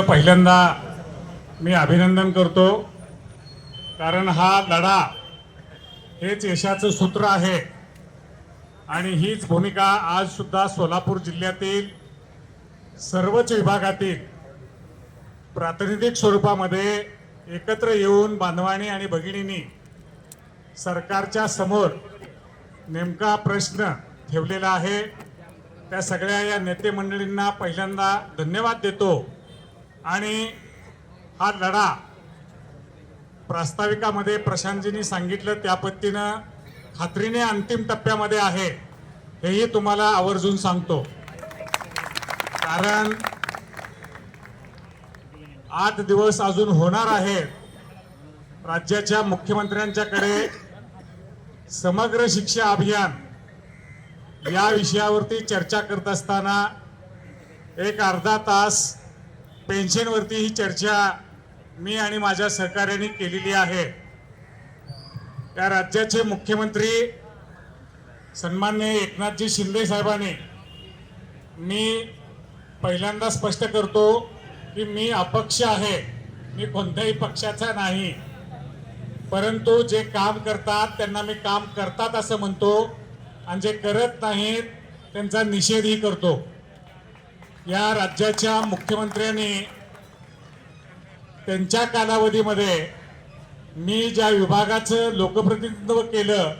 पहिल्यांदा मी अभिनंदन करतो. कारण हा लढा हेच यशाचं सूत्र आहे. आणि हीच भूमिका आज सुद्धा सोलापूर जिल्ह्यातील सर्वच विभागातील प्रातिनिधिक स्वरूपामध्ये एकत्र येऊन बांधवानी आणि भगिनींनी सरकारच्या समोर नेमका प्रश्न ठेवलेला आहे. त्या सगळ्या या नेते मंडळींना पहिल्यांदा धन्यवाद देतो. आणि हा लढा प्रास्ताविकामध्ये प्रशांतजींनी सांगितलं त्या पद्धतीनं खात्रीने अंतिम टप्प्यामध्ये आहे हेही तुम्हाला आवर्जून सांगतो. कारण आठ दिवस अजून होणार आहेत राज्याच्या मुख्यमंत्र्यांच्याकडे समग्र शिक्षा अभियान या विषयावरती चर्चा करत असताना एक अर्धा तास पेन्शनवरती ही चर्चा मी आणि माझ्या सहकार्याने केलेली आहे. त्या राज्याचे मुख्यमंत्री सन्मान्य एकनाथजी शिंदे साहेबांनी मी पहिल्यांदा स्पष्ट करतो की मी अपक्ष आहे. मी कोणत्याही पक्षाचा नाही. परंतु जे काम करतात त्यांना मी काम करतात असं म्हणतो आणि जे करत नाहीत त्यांचा निषेधही करतो. या राज्याच्या मुख्यमंत्र्यांनी त्यांच्या कालावधीमध्ये मी ज्या विभागाचं लोकप्रतिनिधित्व केलं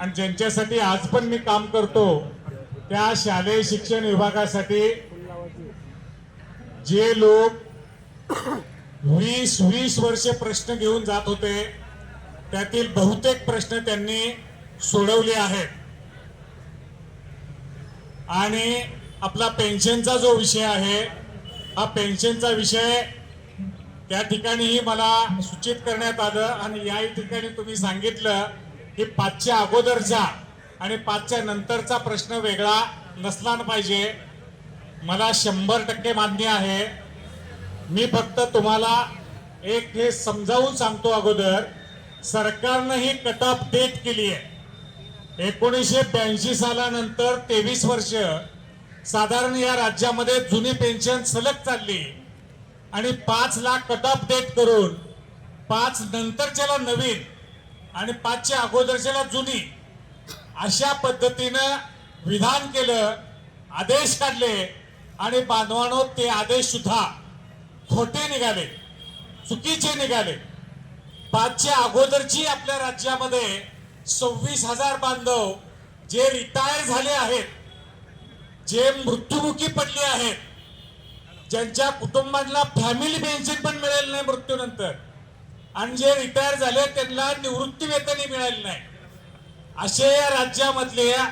आणि ज्यांच्यासाठी आज पण मी काम करतो त्या शालेय शिक्षण विभागासाठी जे लोक वीस वीस वर्षे प्रश्न घेऊन जात होते त्यातील बहुतेक प्रश्न त्यांनी सोडवले आहेत. आणि आपला पेन्शनचा जो विषय आहे हा पेन्शनचा विषय त्या ठिकाणीही मला सूचित करण्यात आलं आणि याही ठिकाणी तुम्ही सांगितलं की पाचच्या अगोदरचा आणि पाचच्या नंतरचा प्रश्न वेगळा नसला पाहिजे. मला शंभर टक्के मान्य आहे. मी फक्त तुम्हाला एक हे समजावून सांगतो अगोदर सरकारनं ही कट ऑफ डेट केली आहे एकोणीसशे ब्याऐंशी सालानंतर तेवीस वर्ष साधारण या राज्यामध्ये जुनी पेन्शन सलग चालली. आणि पाच लाख कट ऑफ डेट करून पाच नंतरच्याला नवीन आणि पाचच्या अगोदरच्याला जुनी अशा पद्धतीनं विधान केलं आदेश काढले आणि बांधवानो ते आदेश सुद्धा खोटे निघाले चुकीचे निघाले. पाचच्या अगोदरची आपल्या राज्यामध्ये सव्वीस हजार बांधव जे रिटायर झाले आहेत जे मृत्युमुखी पडले आहेत ज्यांच्या कुटुंबांना फॅमिली पेन्शन पण मिळेल नाही मृत्यूनंतर आणि जे रिटायर झाले त्यांना निवृत्ती वेतनही मिळाले नाही. असे या राज्यामधल्या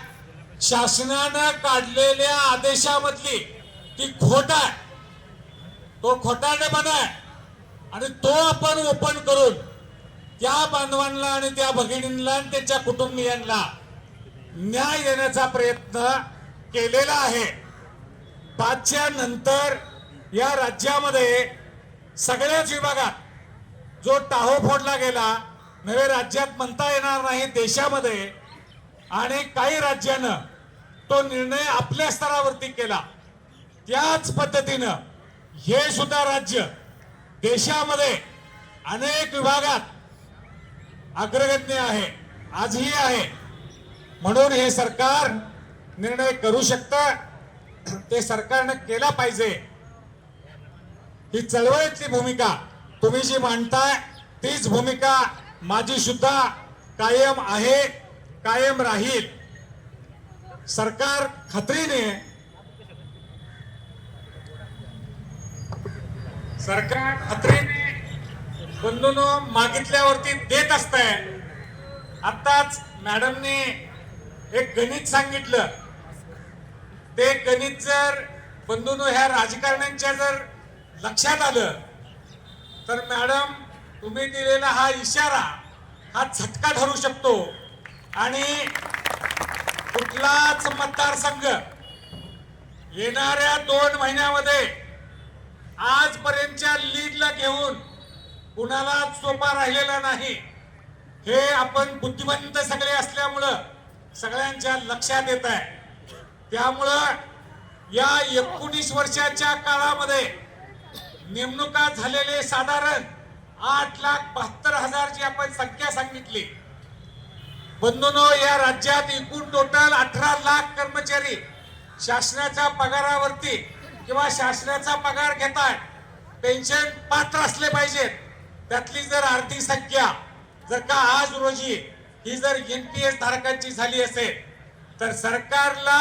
शासनानं काढलेल्या आदेशामधली ती खोट आहे. तो खोटाडेपणा आहे. आणि तो आपण ओपन करून त्या बांधवांना आणि त्या भगिनींना आणि त्यांच्या कुटुंबियांना न्याय देण्याचा प्रयत्न केलेला आहे. पाचच्या नंतर या राज्यामध्ये सगळ्याच विभागात जो टाहो फोडला गेला नव्हे राज्यात म्हणता येणार नाही देशामध्ये आणि काही राज्यानं तो निर्णय आपल्या स्तरावरती केला. त्याच पद्धतीनं हे सुद्धा राज्य देशामध्ये अनेक विभागात अग्रगण्य आहे आजही आहे. म्हणून हे सरकार निर्णय करू शकतं. ते सरकारनं केला पाहिजे. ही चळवळीतली भूमिका तुम्ही जी मांडताय तीच भूमिका माझी सुद्धा कायम आहे कायम राहील. सरकार खात्रीने सरकार खात्रीने बंधूनो मागितल्यावरती देत असत आताच मॅडमने एक गणित सांगितलं. ते गणित जर बंधून ह्या राजकारण्यांच्या जर लक्षात आलं तर मॅडम तुम्ही दिलेला हा इशारा हा झटका ठरू शकतो. आणि कुठलाच मतदारसंघ येणाऱ्या दोन महिन्यामध्ये आजपर्यंतच्या लीडला घेऊन कुणालाच सोपा राहिलेला नाही हे आपण बुद्धिमंत सगळे असल्यामुळं सगळ्यांच्या लक्षात येत आहे. त्यामुळं या एकोणीस वर्षाच्या काळामध्ये नेमणुका झालेले साधारण आठ लाख बहात्तर हजार जी आपण संख्या सांगितली. बंधूनो या राज्यात एकूण टोटल अठरा लाख कर्मचारी शासनाच्या पगारावरती किंवा शासनाचा पगार घेतात पेन्शन पात्र असले पाहिजेत. त्यातली जर आर्थिक संख्या जर का आज रोजी ही जर एन पी एस धारकांची झाली असेल तर सरकारला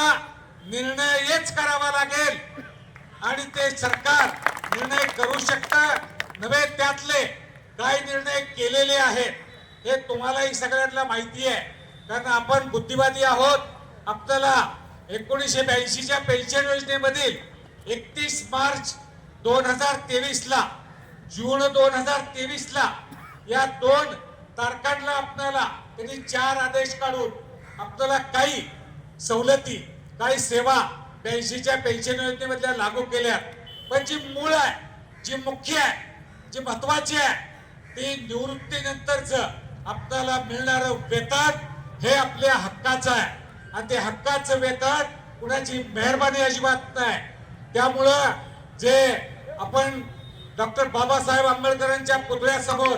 निर्णयच करावा लागेल. आणि ते सरकार निर्णय करू शकतं. नव्हे त्यातले काय निर्णय केलेले आहेत. हे तुम्हालाही सगळ्यांना माहिती आहे कारण आपण बुद्धिवादी आहोत. आपल्याला एकोणीसशे ब्याऐंशीच्या पेन्शन योजनेमधील एकतीस मार्च दोन हजार तेवीसला जून दोन हजार तेवीसला या दोन तारखांना आपल्याला त्यांनी चार आदेश काढून आपल्याला काही सवलती काही सेवा ब्याऐंशीच्या पेन्शन योजनेमधल्या लागू केल्या. पण जी मूळ आहे जी मुख्य आहे जी महत्वाची आहे ती निवृत्तीनंतरच आपल्याला मिळणारं वेतन हे आपल्या हक्काचं आहे. आणि ते हक्काचं वेतन कुणाची मेहरबानी अजिबात नाही. त्यामुळं जे आपण डॉक्टर बाबासाहेब आंबेडकरांच्या पुतळ्यासमोर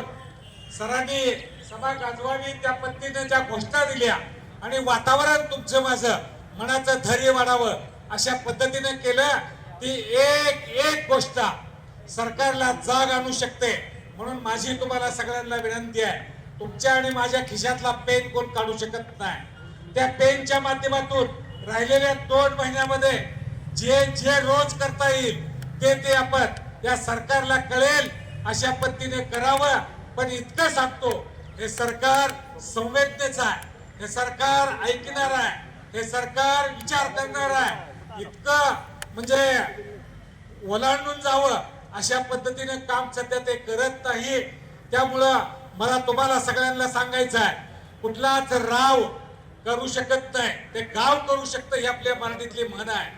सरांनी सभा गाजवावी त्या पद्धतीने ज्या घोषणा दिल्या आणि वातावरण तुमचं माझं मनाचं धैर्य वाढावं अशा पद्धतीने केलं ती एक एक गोष्ट सरकारला जाग आणू शकते. म्हणून माझी तुम्हाला सगळ्यांना विनंती आहे तुमच्या आणि माझ्या खिशातला पेन कोण काढू शकत नाही? त्या पेनच्या माध्यमातून राहिलेल्या दोन महिन्यामध्ये जे जे रोज करता येईल ते ते आपण या सरकारला कळेल अशा पद्धतीने करावं. पण इतकं सांगतो हे सरकार संवेदनेचं आहे हे सरकार ऐकणार आहे. हे सरकार विचार करणार आहे. इतकं म्हणजे ओलांडून जावं अशा पद्धतीने काम सध्या ते करत नाही. त्यामुळं मला तुम्हाला सगळ्यांना सांगायचं आहे कुठलाच राव करू शकत नाही. ते गाव करू शकतं ही आपल्या मराठीतली म्हण आहे.